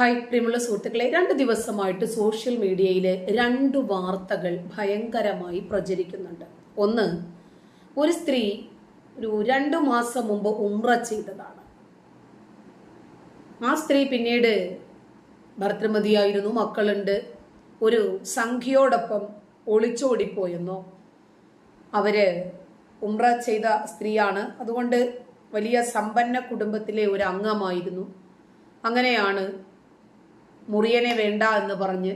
Hi പ്രിയമുള്ള സുഹൃത്തുക്കളെ. രണ്ട് ദിവസമായിട്ട് സോഷ്യൽ മീഡിയയിൽ രണ്ട് വാർത്തകൾ ഭയങ്കരമായി പ്രചരിക്കുന്നുണ്ട്. ഒന്ന് ഒരു സ്ത്രീ ഒരു രണ്ടു മാസം മുമ്പ് ഉമ്ര ചെയ്തതാണ്. ആ സ്ത്രീ പിന്നീട് ഭർത്തൃമതിയായിരുന്നു മക്കളുണ്ട്. ഒരു സംഖ്യയോടൊപ്പം ഒളിച്ചോടിപ്പോയെന്നോ അവർ ഉമ്ര ചെയ്ത സ്ത്രീയാണ്. അതുകൊണ്ട് വലിയ സമ്പന്ന കുടുംബത്തിലെ ഒരു അംഗമായിരുന്നു. അങ്ങനെയാണ് മുറിയനെ വേണ്ട എന്ന് പറഞ്ഞ്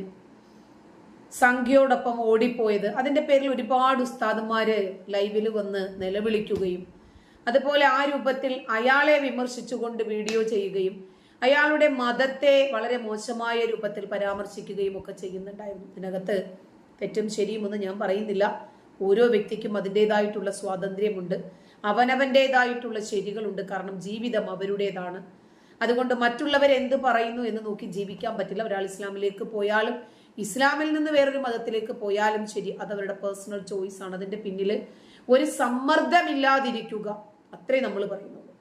സംഖ്യയോടൊപ്പം ഓടിപ്പോയത്. അതിന്റെ പേരിൽ ഒരുപാട് ഉസ്താദുമാർ ലൈവിൽ വന്ന് നിലവിളിക്കുകയും അതുപോലെ ആ രൂപത്തിൽ അയാളെ വിമർശിച്ചുകൊണ്ട് വീഡിയോ ചെയ്യുകയും അയാളുടെ മതത്തെ വളരെ മോശമായ രൂപത്തിൽ പരാമർശിക്കുകയും ഒക്കെ ചെയ്യുന്നുണ്ടായിരുന്നു. ഇതിനകത്ത് തെറ്റും ശരിയുമൊന്നും ഞാൻ പറയുന്നില്ല. ഓരോ വ്യക്തിക്കും അതിന്റെതായിട്ടുള്ള സ്വാതന്ത്ര്യമുണ്ട്. അവനവന്റെതായിട്ടുള്ള ശരികളുണ്ട്. കാരണം ജീവിതം അവരുടേതാണ്. അതുകൊണ്ട് മറ്റുള്ളവർ എന്ത് പറയുന്നു എന്ന് നോക്കി ജീവിക്കാൻ പറ്റില്ല. ഒരാൾ ഇസ്ലാമിലേക്ക് പോയാലും ഇസ്ലാമിൽ നിന്ന് വേറൊരു മതത്തിലേക്ക് പോയാലും ശരി അത് അവരുടെ പേഴ്സണൽ ചോയ്സ് ആണ്. അതിന്റെ പിന്നിൽ ഒരു സമ്മർദ്ദമില്ലാതിരിക്കുക. അത്രേ നമ്മൾ പറയുന്നുള്ളൂ.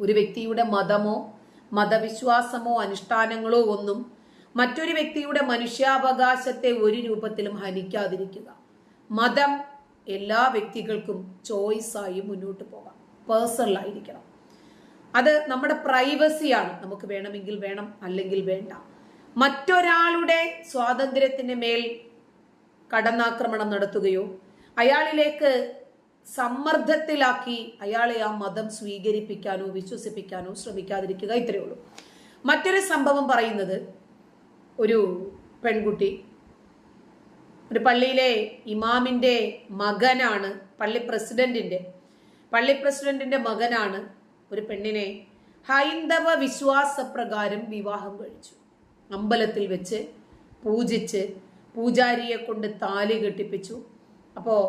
ഒരു വ്യക്തിയുടെ മതമോ മതവിശ്വാസമോ അനുഷ്ഠാനങ്ങളോ ഒന്നും മറ്റൊരു വ്യക്തിയുടെ മനുഷ്യാവകാശത്തെ ഒരു രൂപത്തിലും ഹനിക്കാതിരിക്കുക. മതം എല്ലാ വ്യക്തികൾക്കും ചോയ്സായി മുന്നോട്ട് പോകാം. പേഴ്സണൽ ആയിരിക്കണം. അത് നമ്മുടെ പ്രൈവസിയാണ് നമുക്ക് വേണമെങ്കിൽ വേണം അല്ലെങ്കിൽ വേണ്ട. മറ്റൊരാളുടെ സ്വാതന്ത്ര്യത്തിന് മേൽ കടന്നാക്രമണം നടത്തുകയോ അയാളിലേക്ക് സമ്മർദ്ദത്തിലാക്കി അയാളെ ആ മതം സ്വീകരിപ്പിക്കാനോ വിശ്വസിപ്പിക്കാനോ ശ്രമിക്കാതിരിക്കുക ഇത്രയേ ഉള്ളൂ. മറ്റൊരു സംഭവം പറയുന്നത് ഒരു പെൺകുട്ടി ഒരു പള്ളിയിലെ ഇമാമിന്റെ മകനാണ് പള്ളി പ്രസിഡന്റിന്റെ പള്ളി പ്രസിഡന്റിന്റെ മകനാണ് ഒരു പെണ്ണിനെ ഹൈന്ദവ വിശ്വാസപ്രകാരം വിവാഹം കഴിച്ചു. അമ്പലത്തിൽ വെച്ച് പൂജിച്ച് പൂജാരിയെ കൊണ്ട് താലി കെട്ടിപ്പിച്ചു. അപ്പോൾ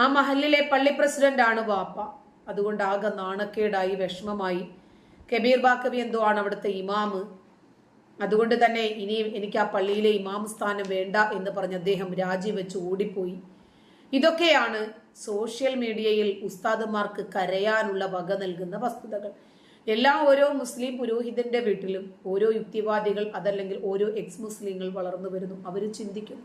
ആ മഹലിലെ പള്ളി പ്രസിഡന്റ് ആണ് വാപ്പ. അതുകൊണ്ട് ആകെ നാണക്കേടായി വിഷമമായി. കബീർ ബാക്കവി എന്തോ ആണ് അവിടുത്തെ ഇമാമ്. അതുകൊണ്ട് തന്നെ ഇനി എനിക്ക് ആ പള്ളിയിലെ ഇമാം സ്ഥാനം വേണ്ട എന്ന് പറഞ്ഞ് അദ്ദേഹം രാജിവെച്ച് ഓടിപ്പോയി. ഇതൊക്കെയാണ് സോഷ്യൽ മീഡിയയിൽ ഉസ്താദുമാർക്ക് കരയാനുള്ള വക നൽകുന്ന വസ്തുതകൾ. എല്ലാ ഓരോ മുസ്ലിം പുരോഹിതന്റെ വീട്ടിലും ഓരോ യുക്തിവാദികൾ അതല്ലെങ്കിൽ ഓരോ എക്സ് മുസ്ലിങ്ങൾ വളർന്നു വരുന്നു. അവർ ചിന്തിക്കും.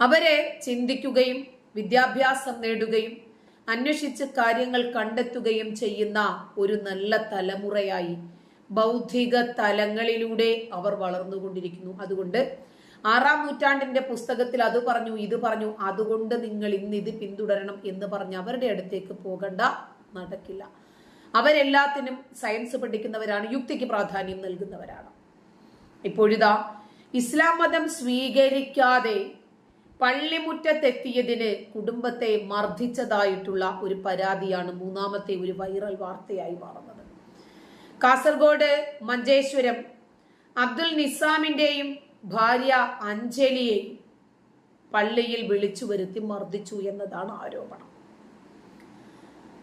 അവരെ ചിന്തിക്കുകയും വിദ്യാഭ്യാസം നേടുകയും അന്വേഷിച്ച് കാര്യങ്ങൾ കണ്ടെത്തുകയും ചെയ്യുന്ന ഒരു നല്ല തലമുറയായി ബൗദ്ധിക തലങ്ങളിലൂടെ അവർ വളർന്നുകൊണ്ടിരിക്കുന്നു. അതുകൊണ്ട് ആറാം നൂറ്റാണ്ടിന്റെ പുസ്തകത്തിൽ അത് പറഞ്ഞു ഇത് പറഞ്ഞു. അതുകൊണ്ട് നിങ്ങൾ ഇന്ന് ഇത് പിന്തുടരണം എന്ന് പറഞ്ഞ് അവരുടെ അടുത്തേക്ക് പോകണ്ട നടക്കില്ല. അവരെല്ലാത്തിനും സയൻസ് പഠിക്കുന്നവരാണ് യുക്തിക്ക് പ്രാധാന്യം നൽകുന്നവരാണ്. ഇപ്പോഴിതാ ഇസ്ലാം മതം സ്വീകരിക്കാതെ പള്ളിമുറ്റത്തെത്തിയതിന് കുടുംബത്തെ മർദ്ദിച്ചതായിട്ടുള്ള ഒരു പരാതിയാണ് മൂന്നാമത്തെ ഒരു വൈറൽ വാർത്തയായി മാറുന്നത്. കാസർഗോഡ് മഞ്ചേശ്വരം അബ്ദുൽ നിസാമിന്റെയും ഭാര്യ അഞ്ജലിയെ പള്ളിയിൽ വിളിച്ചു വരുത്തി മർദ്ദിച്ചു എന്നതാണ് ആരോപണം.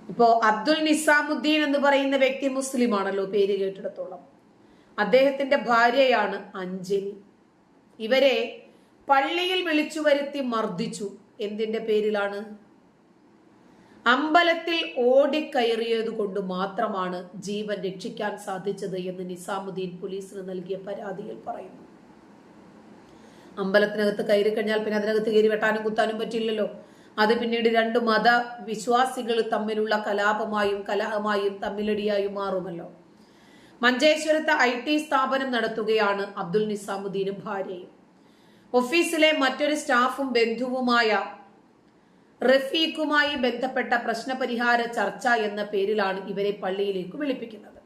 ഇപ്പോ അബ്ദുൽ നിസാമുദ്ദീൻ എന്ന് പറയുന്ന വ്യക്തി മുസ്ലിം ആണല്ലോ പേര് കേട്ടിടത്തോളം. അദ്ദേഹത്തിന്റെ ഭാര്യയാണ് അഞ്ജലി. ഇവരെ പള്ളിയിൽ വിളിച്ചു വരുത്തി മർദ്ദിച്ചു എന്തിന്റെ പേരിലാണ്? അമ്പലത്തിൽ ഓടിക്കയറിയത് കൊണ്ട് മാത്രമാണ് ജീവൻ രക്ഷിക്കാൻ സാധിച്ചത് എന്ന് നിസാമുദ്ദീൻ പോലീസിന് നൽകിയ പരാതിയിൽ പറയുന്നു. അമ്പലത്തിനകത്ത് കയറി കഴിഞ്ഞാൽ പിന്നെ അതിനകത്ത് കയറി വെട്ടാനും കുത്താനും പറ്റില്ലല്ലോ അത് പിന്നീട് രണ്ട് മത വിശ്വാസികൾ തമ്മിലുള്ള കലാപമായും കലഹമായും തമ്മിലടിയായും മാറുമല്ലോ. മഞ്ചേശ്വരത്ത് ഐ ടി സ്ഥാപനം നടത്തുകയാണ് അബ്ദുൽ നിസാമുദ്ദീനും ഭാര്യയും. ഓഫീസിലെ മറ്റൊരു സ്റ്റാഫും ബന്ധുവുമായ റഫീഖുമായി ബന്ധപ്പെട്ട പ്രശ്നപരിഹാര ചർച്ച എന്ന പേരിലാണ് ഇവരെ പള്ളിയിലേക്ക് വിളിപ്പിക്കുന്നത്.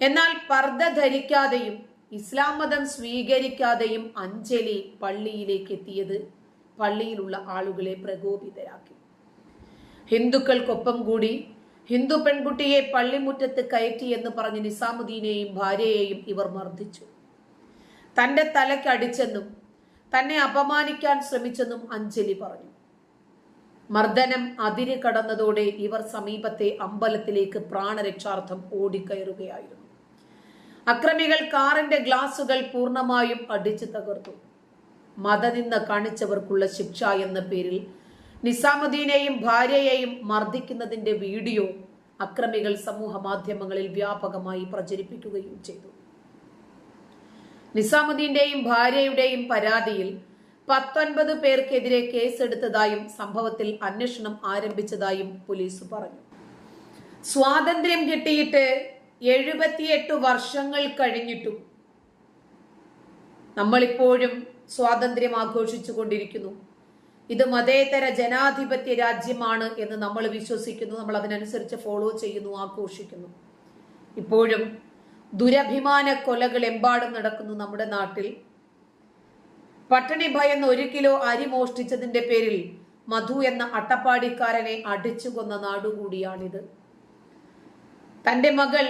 എന്നാൽ പർദ്ദ ധരിക്കാതെയും ഇസ്ലാം മതം സ്വീകരിക്കാതെയും അഞ്ജലി പള്ളിയിലേക്ക് എത്തിയത് പള്ളിയിലുള്ള ആളുകളെ പ്രകോപിതരാക്കി. ഹിന്ദുക്കൾക്കൊപ്പം കൂടി ഹിന്ദു പെൺകുട്ടിയെ പള്ളിമുറ്റത്ത് കയറ്റി എന്ന് പറഞ്ഞ് നിസാമുദ്ദീനെയും ഭാര്യയെയും ഇവർ മർദ്ദിച്ചു. തന്റെ തലയ്ക്ക് അടിച്ചെന്നും തന്നെ അപമാനിക്കാൻ ശ്രമിച്ചെന്നും അഞ്ജലി പറഞ്ഞു. മർദ്ദനം അതിര് കടന്നതോടെ ഇവർ സമീപത്തെ അമ്പലത്തിലേക്ക് പ്രാണരക്ഷാർത്ഥം ഓടിക്കയറുകയായിരുന്നു. അക്രമികൾ കാറിന്റെ ഗ്ലാസുകൾ പൂർണമായും അടിച്ചു തകർത്തു. മതനിന്ന് കാണിച്ചവർക്കുള്ള ശിക്ഷ എന്ന പേരിൽ നിസാമുദ്ദീനെയും ഭാര്യയെയും മർദ്ദിക്കുന്നതിന്റെ വീഡിയോ അക്രമികൾ സമൂഹ മാധ്യമങ്ങളിൽ വ്യാപകമായി പ്രചരിപ്പിക്കുകയും ചെയ്തു. നിസാമുദ്ദീന്റെയും ഭാര്യയുടെയും പരാതിയിൽ പത്തൊൻപത് പേർക്കെതിരെ കേസെടുത്തതായും സംഭവത്തിൽ അന്വേഷണം ആരംഭിച്ചതായും പോലീസ് പറഞ്ഞു. സ്വാതന്ത്ര്യം കിട്ടിയിട്ട് എഴുപത്തിയെട്ട് വർഷങ്ങൾ കഴിഞ്ഞിട്ടും നമ്മളിപ്പോഴും സ്വാതന്ത്ര്യം ആഘോഷിച്ചു കൊണ്ടിരിക്കുന്നു ഇത് മതേതര ജനാധിപത്യ രാജ്യമാണ് എന്ന് നമ്മൾ വിശ്വസിക്കുന്നു. നമ്മൾ അതിനനുസരിച്ച് ഫോളോ ചെയ്യുന്നു ആഘോഷിക്കുന്നു. ഇപ്പോഴും ദുരഭിമാന കൊലകൾ എമ്പാടും നടക്കുന്നു നമ്മുടെ നാട്ടിൽ. പട്ടിണി ഭയന്ന് ഒരു കിലോ അരി മോഷ്ടിച്ചതിന്റെ പേരിൽ മധു എന്ന അട്ടപ്പാടിക്കാരനെ അടിച്ചു കൊന്ന നാടുകൂടിയാണിത്. തന്റെ മകൾ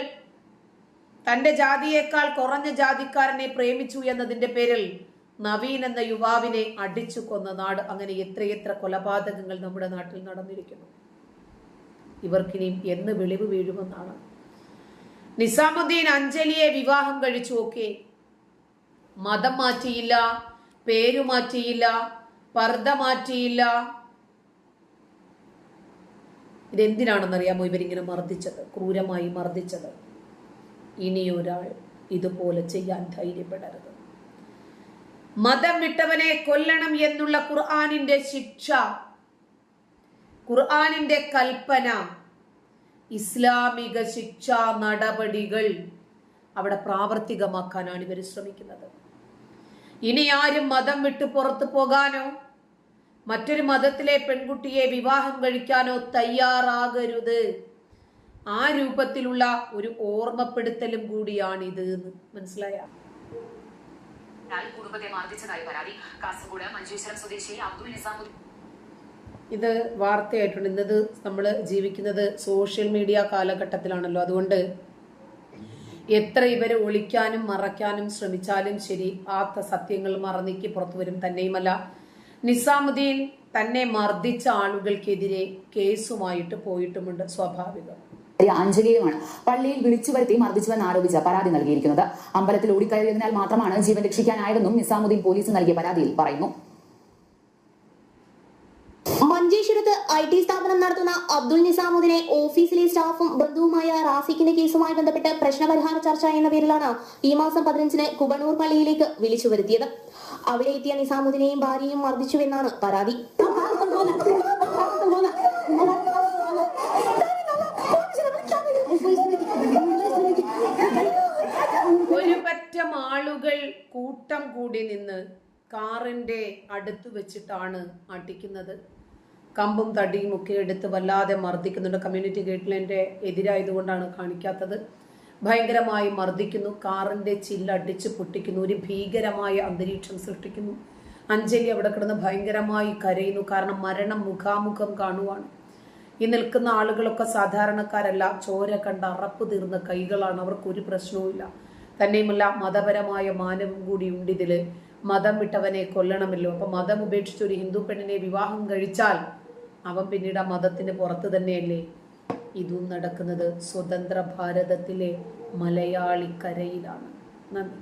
തന്റെ ജാതിയേക്കാൾ കുറഞ്ഞ ജാതിക്കാരനെ പ്രേമിച്ചു എന്നതിന്റെ പേരിൽ നവീൻ എന്ന യുവാവിനെ അടിച്ചു കൊന്ന നാട് അങ്ങനെ എത്രയെത്ര കൊലപാതകങ്ങൾ നമ്മുടെ നാട്ടിൽ നടന്നിരിക്കുന്നു. ഇവർക്കിനിയും എന്ന് വെളിവ് വീഴുമെന്നാണ്. നിസാമുദ്ദീൻ അഞ്ജലിയെ വിവാഹം കഴിച്ചു ഓക്കെ. മതം മാറ്റിയില്ല പേരു മാറ്റിയില്ല പർദ്ദ മാറ്റിയില്ല. ഇതെന്തിനാണെന്നറിയാമോ ഇവരിങ്ങനെ മർദ്ദിച്ചത്? ക്രൂരമായി മർദ്ദിച്ചത്. ഇനിയൊരാൾ ഇതുപോലെ ചെയ്യാൻ ധൈര്യപ്പെടരുത്. മതം വിട്ടവനെ കൊല്ലണം എന്നുള്ള ഖുർആാനിന്റെ ശിക്ഷ ഖുർആാനിന്റെ കൽപ്പന ഇസ്ലാമിക ശിക്ഷാ നടപടികൾ അവിടെ പ്രാവർത്തികമാക്കാനാണ് ഇവർ ശ്രമിക്കുന്നത്. ഇനി ആരും മതം വിട്ട് പുറത്തു പോകാനോ മറ്റൊരു മതത്തിലെ പെൺകുട്ടിയെ വിവാഹം കഴിക്കാനോ തയ്യാറാകരുത്. ആ രൂപത്തിലുള്ള ഒരു ഓർമ്മപ്പെടുത്തലും കൂടിയാണിത് എന്ന് മനസ്സിലായ? ാൽ കുടുംബത്തെ മർദ്ദിച്ചതായി പരാതി. കാസർഗോഡ് മഞ്ചേശ്വരം സ്വദേശി അബ്ദുൽ നിസാമുദ്ദീൻ ഇത് വാർത്തയായിട്ടുണ്ട്. ഇന്നത് നമ്മൾ ജീവിക്കുന്നത് സോഷ്യൽ മീഡിയ കാലഘട്ടത്തിലാണല്ലോ. അതുകൊണ്ട് എത്ര ഇവരെ ഒളിക്കാനും മറയ്ക്കാനും ശ്രമിച്ചാലും ശരി ആ സത്യങ്ങൾ മറന്നിക്ക് പുറത്തു വരും തന്നെയുമല്ല. നിസാമുദ്ദീൻ തന്നെ മർദ്ദിച്ച ആളുകൾക്കെതിരെ കേസുമായിട്ട് പോയിട്ടുമുണ്ട് സ്വാഭാവികം. ഭാര്യ അഞ്ജലിയുമാണ് പള്ളിയിൽ വിളിച്ചു വരുത്തി മർദ്ദിച്ചുവെന്ന് ആരോപിച്ച പരാതി നൽകിയിരിക്കുന്നത്. അമ്പലത്തിൽ ഓടിക്കയറിയതിനാൽ മാത്രമാണ് ജീവൻ രക്ഷിക്കാനായതെന്നും നിസാമുദ്ദീൻ പോലീസ് നൽകിയ പരാതിയിൽ പറയുന്നു. മഞ്ചേശ്വരത്ത് ഐ ടി സ്ഥാപനം നടത്തുന്ന അബ്ദുൽ നിസാമുദ്ദീനെ ഓഫീസിലെ സ്റ്റാഫും ബന്ധുവുമായ റാഫിഖിന്റെ കേസുമായി ബന്ധപ്പെട്ട് പ്രശ്നപരിഹാര ചർച്ച എന്ന പേരിലാണ് ഈ മാസം പതിനഞ്ചിന് കുബണൂർ പള്ളിയിലേക്ക് വിളിച്ചു വരുത്തിയത്. അവിടെ എത്തിയ നിസാമുദ്ദീനെയും ഭാര്യയും മർദ്ദിച്ചുവെന്നാണ് പരാതി. ഒരു പറ്റം ആളുകൾ കൂട്ടം കൂടി നിന്ന് കാറിന്റെ അടുത്ത് വെച്ചിട്ടാണ് അടിക്കുന്നത്. കമ്പും തടിയും ഒക്കെ എടുത്ത് വല്ലാതെ മർദ്ദിക്കുന്നുണ്ട്. കമ്മ്യൂണിറ്റി ഗേറ്റിലെ എതിരായതുകൊണ്ടാണ് കാണിക്കാത്തത്. ഭയങ്കരമായി മർദ്ദിക്കുന്നു. കാറിന്റെ ചില്ലടിച്ച് പൊട്ടിക്കുന്നു. ഒരു ഭീകരമായ അന്തരീക്ഷം സൃഷ്ടിക്കുന്നു. അഞ്ജലി അവിടെ കിടന്ന് ഭയങ്കരമായി കരയുന്നു. കാരണം മരണം മുഖാമുഖം കാണുവാണ്. ഈ നിൽക്കുന്ന ആളുകളൊക്കെ സാധാരണക്കാരല്ല. ചോര കണ്ട അറപ്പ് തീർന്ന കൈകളാണ്. അവർക്കൊരു പ്രശ്നവുമില്ല. തന്നെയുമല്ല മതപരമായ മാനവും കൂടി ഉണ്ട് ഇതിൽ മതം വിട്ടവനെ കൊല്ലണമല്ലോ. അപ്പൊ മതം ഉപേക്ഷിച്ച് ഒരു ഹിന്ദു പെണ്ണിനെ വിവാഹം കഴിച്ചാൽ അവൻ പിന്നീട് ആ മതത്തിന് പുറത്ത് തന്നെയല്ലേ? ഇതും നടക്കുന്നത് സ്വതന്ത്ര ഭാരതത്തിലെ മലയാളിക്കരയിലാണ്. നന്ദി.